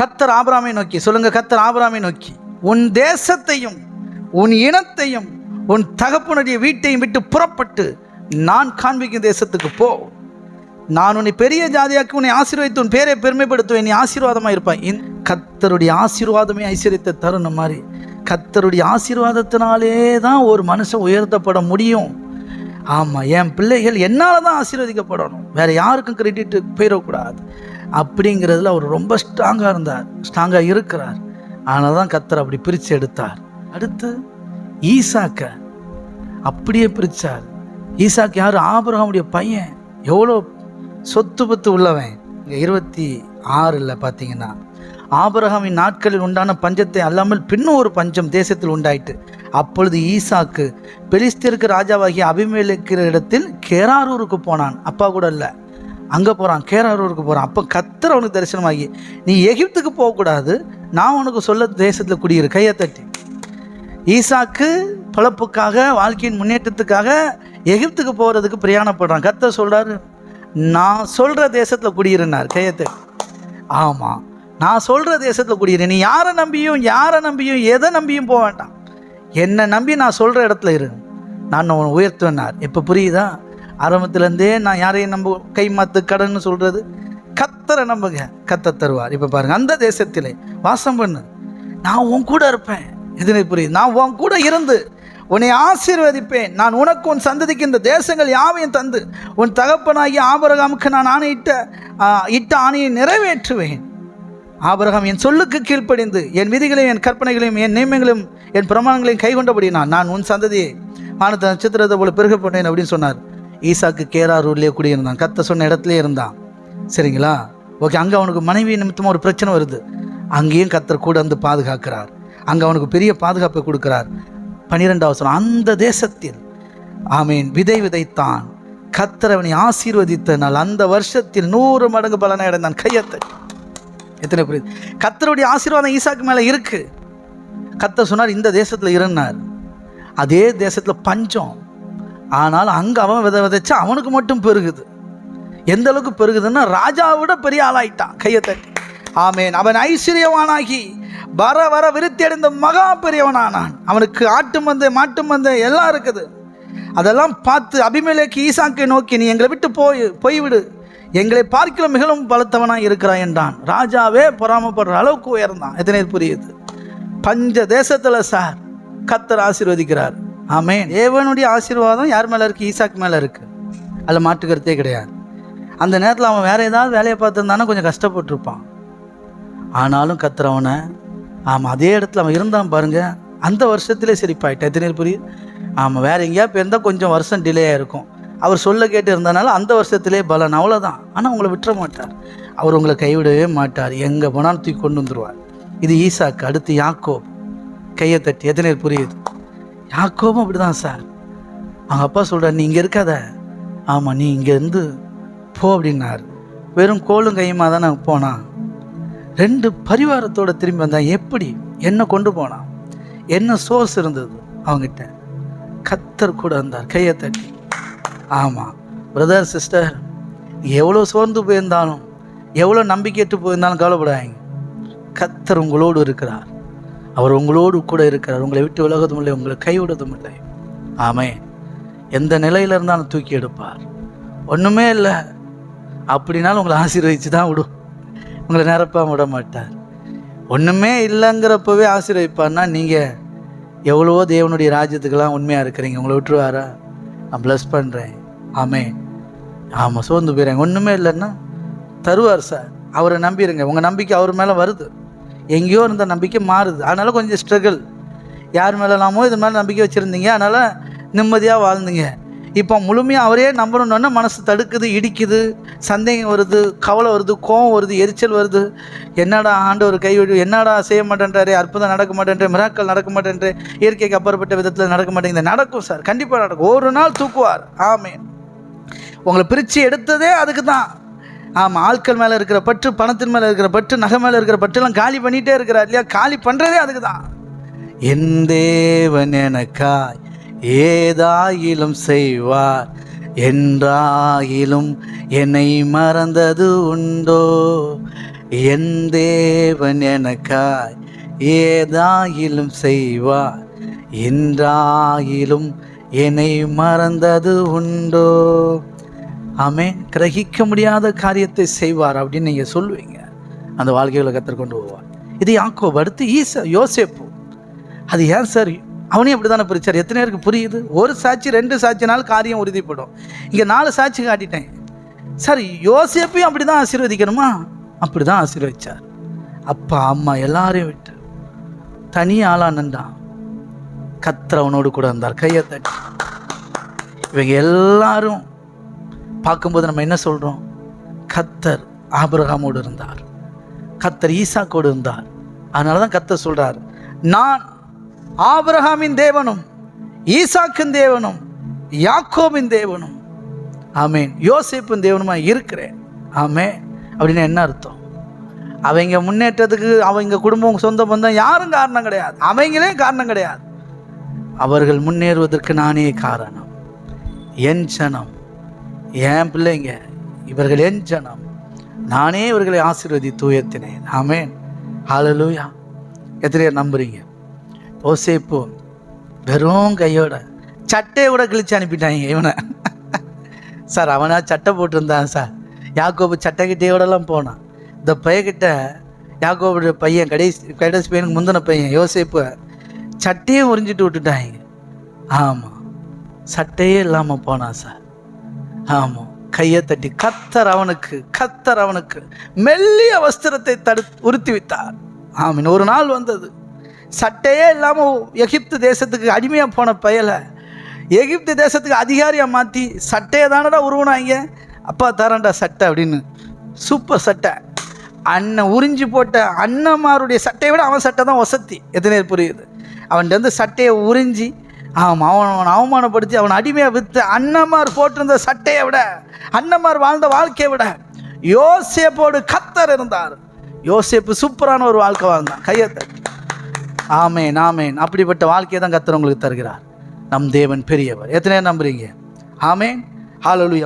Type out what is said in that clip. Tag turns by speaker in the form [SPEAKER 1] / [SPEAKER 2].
[SPEAKER 1] கத்தர் ஆபராமை நோக்கி சொல்லுங்க கத்தர் ஆபராமை நோக்கி. உன் தேசத்தையும் உன் இனத்தையும் உன் தகப்பனுடைய வீட்டையும் விட்டு புறப்பட்டு நான் காண்பிக்கும் தேசத்துக்கு போ. நான் உன்னை பெரிய ஜாதியாக்கி உன்னை ஆசீர்வதித்து உன் பேரை பெருமைப்படுத்துவேன். நீ ஆசீர்வாதமாக இருப்பாய். என் கத்தருடைய ஆசீர்வாதமே ஐஸ்வர்யத்தை தருணம் மாதிரி. கத்தருடைய ஆசீர்வாதத்தினாலே தான் ஒரு மனுஷன் உயர்த்தப்பட முடியும். ஆமாம் என் பிள்ளைகள் என்னால் தான் ஆசீர்வதிக்கப்படணும். வேறு யாருக்கும் கிரெடிட்டு போயிடக்கூடாது. அப்படிங்கிறதுல அவர் ரொம்ப ஸ்ட்ராங்காக இருந்தார். ஸ்ட்ராங்காக இருக்கிறார். ஆனால் தான் கத்தர் அப்படி பிரித்து எடுத்தார். அடுத்து ஈசாக்க அப்படியே பிரித்தார் ஈசாக் யார்? ஆபரகமுடைய பையன். எவ்வளோ சொத்து பத்து உள்ளவன். இங்கே இருபத்தி ஆறில் பார்த்தீங்கன்னா ஆபரகாமின் நாட்களில் உண்டான பஞ்சத்தை அல்லாமல் பின்னும் ஒரு பஞ்சம் தேசத்தில் உண்டாயிட்டு அப்பொழுது ஈசாக்கு பெலிஸ்தீருக்கு ராஜாவாகிய அபிமேலிக்கிற இடத்தில் கேராரூருக்கு போனான். அப்பா கூட இல்லை. அங்கே போகிறான் கேராரூருக்கு போகிறான் அப்போ கத்தர் அவனுக்கு தரிசனமாகி நீ எகிப்துக்கு போகக்கூடாது. நான் உனக்கு சொல்ல தேசத்தில் குடியிரு. கையை தட்டி. ஈசாக்கு பிழப்புக்காக வாழ்க்கையின் முன்னேற்றத்துக்காக எகிப்துக்கு போகிறதுக்கு பிரயாணப்படுறான். கத்தர் சொல்கிறாரு நான் சொல்கிற தேசத்தில் குடியிருந்தார் கையத்தை ஆமாம் நான் சொல்கிற தேசத்தில் குடியிரு நீ யாரை நம்பியும் யாரை நம்பியும் எதை நம்பியும் போக வேண்டாம். என்னை நம்பி நான் சொல்கிற இடத்துல இரு. நான் உன்னை உயர்த்துவேனார் இப்போ புரியுதா? ஆரம்பத்துலேருந்தே நான் யாரையும் நம்ப கை மாத்து கடன்னு சொல்கிறது கத்தரை நம்புங்க. கத்த தருவார். இப்போ பாருங்கள் அந்த தேசத்திலே வாசம் பண்ணு. நான் உன் கூட இருப்பேன். எதுனே புரியுது. நான் உன் கூட இருந்து உன்னை ஆசீர்வதிப்பேன். நான் உனக்கு உன் சந்ததிக்கு இந்த தேசங்கள் யாவையும் தந்து உன் தகப்பனாகிய ஆபரகாமுக்கு நான் ஆணையிட்ட இட்ட ஆணையை நிறைவேற்றுவேன். ஆபரகம் என் சொல்லுக்கு கீழ்ப்படிந்து என் விதிகளையும் என் கற்பனைகளையும் என் நியமங்களையும் என் பிரமாணங்களையும் கைகொண்டபடினான் நான் உன் சந்ததியை வானத்த நட்சத்திரத்தை போல பெருக போட்டேன் அப்படின்னு சொன்னார். ஈசாக்கு கேராரூர்லேயே குடியிருந்தான். கத்த சொன்ன இடத்துலயே இருந்தான். சரிங்களா? ஓகே அங்கே அவனுக்கு மனைவி நிமித்தமாக ஒரு பிரச்சனை வருது. அங்கேயும் கத்தர் கூட வந்து பாதுகாக்கிறார். அங்கே அவனுக்கு பெரிய பாதுகாப்பை கொடுக்கிறார். பனிரெண்டாவது சொன்ன அந்த தேசத்தில் ஆமீன் விதை விதைத்தான். கத்தரவனை ஆசீர்வதித்த நாள் அந்த வருஷத்தில் நூறு மடங்கு பலனை அடைந்தான். கையத்தை எத்தனை புரியுது? கத்தருடைய ஆசீர்வாதம் ஈசாக்கு மேலே இருக்கு. கத்த சொன்னார் இந்த தேசத்தில் இருந்தார் அதே தேசத்தில் பஞ்சம். ஆனால் அங்கே அவன் விதை விதைச்சா அவனுக்கு மட்டும் பெருகுது. எந்த அளவுக்கு பெருகுதுன்னா ராஜாவை விட பெரிய ஆளாயிட்டான் கையை தட்டி. ஆமேன். அவன் ஐஸ்வர்யவானாகி வர வர விருத்தி அடைந்த மகா பெரியவனானான். அவனுக்கு ஆட்டு மந்தை மாட்டு மந்தை எல்லாம் இருக்குது. அதெல்லாம் பார்த்து அபிமேலேக்கு ஈசாக்கை நோக்கி நீ எங்களை விட்டு போய் போய்விடு. எங்களை பார்க்கல மிகவும் பலத்தவனாக இருக்கிறாய் என்றான். ராஜாவே பொறாமப்படுற அளவுக்கு உயர்ந்தான். எத்தனை புரியுது? பஞ்ச தேசத்தில் சார் கத்தர் ஆசீர்வதிக்கிறார். ஆமென். தேவனுடைய ஆசீர்வாதம் யார் மேலே இருக்குது ஈசாக்கு மேலே இருக்குது அதில் மாட்டுக்கிறதே கிடையாது. அந்த நேரத்தில் அவன் வேற ஏதாவது வேலையை பார்த்துருந்தானா கொஞ்சம் கஷ்டப்பட்டிருப்பான். ஆனாலும் கத்தர் அவனை ஆமாம் அதே இடத்துல அவன் இருந்தான் பாருங்க அந்த வருஷத்திலே சரிப்பாயிட்டேன். எத்தனை புரியுது? ஆமாம் வேற எங்கேயா போயிருந்தால் கொஞ்சம் வருஷம் டிலே ஆயிருக்கும். அவர் சொல்ல கேட்டு இருந்தனால அந்த வருஷத்திலே பலன். அவ்வளோதான் ஆனால் உங்களை விட்டுற மாட்டார். அவர் உங்களை கைவிடவே மாட்டார். எங்கே போனாலும் தூக்கி கொண்டு வந்துடுவார் இது ஈசாக்கு அடுத்து யாக்கோ கையை தட்டி எத்தனை புரியுது? யாக்கோவும் அப்படி தான் சார். அவங்க அப்பா சொல்கிறார் நீ இங்கே இருக்காத. ஆமாம் நீ இங்கேருந்து போ அப்படின்னார். வெறும் கோலும் கையுமா தானே போனான் ரெண்டு பரிவாரத்தோட திரும்பி வந்தான் எப்படி? என்ன கொண்டு போனான் என்ன சோர்ஸ் இருந்தது அவங்ககிட்ட கத்தர் கூட இருந்தார் கையை தட்டி. ஆமாம் பிரதர் சிஸ்டர் எவ்வளோ சோர்ந்து போயிருந்தாலும் எவ்வளோ நம்பிக்கையற்று போயிருந்தாலும் கவலைப்படாதீங்க. கத்தர் உங்களோடு இருக்கிறார். அவர் உங்களோடு கூட இருக்கிறார். உங்களை விட்டு விலகதும் இல்லை உங்களை கைவிடுவதும் இல்லை. ஆமே எந்த நிலையில இருந்தாலும் தூக்கி எடுப்பார். ஒன்றுமே இல்லை. அப்படின்னாலும் உங்களை ஆசீர்வதிச்சு தான் விடும். உங்களை நிரப்பாக விட மாட்டார். ஒன்றுமே இல்லைங்கிறப்பவே ஆசீர்வதிப்பார்னா நீங்கள் எவ்வளவோ தேவனுடைய ராஜ்யத்துக்கெல்லாம் உண்மையாக இருக்கிறீங்க. உங்களை விட்டுருவாரா? நான் ப்ளஸ் பண்ணுறேன் ஆமே ஆமாம் சோர்ந்து போயிடுறேன் ஒன்றுமே இல்லைன்னா தருவார் சார் அவரை நம்பிடுங்க உங்கள் நம்பிக்கை அவர் மேலே வருது. எங்கேயோ இருந்த நம்பிக்கை மாறுது. அதனால் கொஞ்சம் ஸ்ட்ரகிள் யார் மேலே நாமோ இது மேலே நம்பிக்கை வச்சுருந்தீங்க. அதனால் நிம்மதியாக வாழ்ந்தீங்க. இப்போ முழுமையாக அவரே நம்பணுன்னு மனசு தடுக்குது இடிக்குது சந்தேகம் வருது கவலை வருது கோவம் வருது எரிச்சல் வருது. என்னடா ஆண்டவர் கைவிடு என்னடா செய்ய மாட்டேன்றாரு அற்புதம் நடக்க மாட்டேன்றே மிராக்கள் நடக்க மாட்டேன்றே இயற்கைக்கு அப்பாற்பட்ட விதத்தில் நடக்க மாட்டேங்குது. நடக்கும் சார் கண்டிப்பாக நடக்கும். ஒரு நாள் தூக்குவார். ஆமேன். உங்களை பிரித்து எடுத்ததே அதுக்கு தான் ஆமாம் ஆட்கள் மேலே இருக்கிற பற்று பணத்தின் மேலே இருக்கிற பற்று நகை மேலே இருக்கிற பற்றுலாம் காலி பண்ணிகிட்டே இருக்கிறார் இல்லையா? காலி பண்ணுறதே அதுக்கு தான் என் தேவன் எனக்காய் ஏதாயிலும் செய்வார். என்றாயிலும் என்னை மறந்தது உண்டோ? என் தேவன் எனக்காய் ஏதாயிலும் செய்வார். என்றாயிலும் என்னை மறந்தது உண்டோ? ஆமே கிரகிக்க முடியாத காரியத்தை செய்வார் அப்படின்னு நீங்கள் சொல்லுவீங்க. அந்த வாழ்க்கையில் கற்றுக்கொண்டு போவார் இது யாக்கோ அடுத்து ஈச யோசிப்பு. அது ஏன் சார்? அவனையும் அப்படி தானே பிரிச்சார்? எத்தனை பேருக்கு புரியுது? ஒரு சாட்சி ரெண்டு சாட்சினால் காரியம் உறுதிப்படும். இங்கே நாலு சாட்சி காட்டிட்டேன். சார் யோசிப்பையும் அப்படி தான் ஆசீர்வதிக்கணுமா? அப்படி தான் ஆசீர்வதிச்சார். அப்பா அம்மா எல்லாரையும் விட்டு. தனி ஆளா நின்றான் கத்தர் அவனோடு கூட இருந்தார் கையை தட்டி. இவங்க எல்லாரும் பார்க்கும்போது நம்ம என்ன சொல்கிறோம் கத்தர் ஆபிரகாமோடு இருந்தார். கத்தர் ஈசாக்கோடு இருந்தார். அதனால தான் கத்தர் சொல்கிறார் நான் ஆபிரகாமின் தேவனும் ஈசாக்கின் தேவனும் யாக்கோவின் தேவனும். ஆமேன். யோசிப்பின் தேவனுமா இருக்கிறேன். ஆமே அப்படின்னு என்ன அர்த்தம்? அவங்க முன்னேற்றத்துக்கு அவங்க குடும்பம் சொந்த பந்தம் யாரும் காரணம் கிடையாது. அவங்களே காரணம் கிடையாது. அவர்கள் முன்னேறுவதற்கு நானே காரணம். என் ஜனம். என் பிள்ளைங்க. இவர்கள் என் ஜனம். நானே இவர்களை ஆசீர்வதித்து உயர்த்தினேன். ஆமேன். ஹalleluya. எத்தனையர் நம்புறீங்க? ஓசேப்பு. வெறும் கையோட. சட்டையை கூட கிழிச்சு அனுப்பிட்டாங்க இவனை. சார் அவனா சட்டை போட்டிருந்தான் சார். யாக்கோபு சட்டைக்கிட்டையோடலாம் போனான். இந்த பையன்கிட்ட யாக்கோபுடைய பையன் கடைசி கடைசி பையனுக்கு முந்தின பையன் யோசிப்பு சட்டையே உறிஞ்சிட்டு விட்டுட்டாங்க. ஆமாம் சட்டையே இல்லாமல் போனான் சார். ஆமாம் கையை தட்டி கத்தர் அவனுக்கு கத்தர் அவனுக்கு மெல்லிய வஸ்திரத்தை தடு உறுத்தி வைத்தார். ஆமீன். ஒரு நாள் வந்தது. சட்டையே இல்லாமல் எகிப்து தேசத்துக்கு அடிமையாக போன பயலை. எகிப்து தேசத்துக்கு அதிகாரியாக மாற்றி சட்டையை தானடா உருவனாங்க? அப்பா தரேன்டா சட்டை அப்படின்னு. சூப்பர் சட்டை. அண்ணன் உறிஞ்சி போட்ட அண்ணன்மாருடைய சட்டையை விட அவன் சட்டை தான் வசத்தி எத்தனை புரியுது? அவன்கிட்ட வந்து சட்டையை உறிஞ்சி அவன் அவன் அவனை அவமானப்படுத்தி அவன் அடிமையாக விற்று அண்ணன்மார் போட்டிருந்த சட்டையை விட அண்ணன்மார் வாழ்ந்த வாழ்க்கையை விட யோசேப்போடு கத்தர் இருந்தார். யோசேப்பு சூப்பரான ஒரு வாழ்க்கை வாழ்ந்தான். கையத்தை ஆமேன் ஆமேன். அப்படிப்பட்ட வாழ்க்கையை தான் கத்தர் உங்களுக்கு தருகிறார். நம் தேவன் பெரியவர். எத்தனை நம்புறீங்க? ஆமேன். ஹalleluya.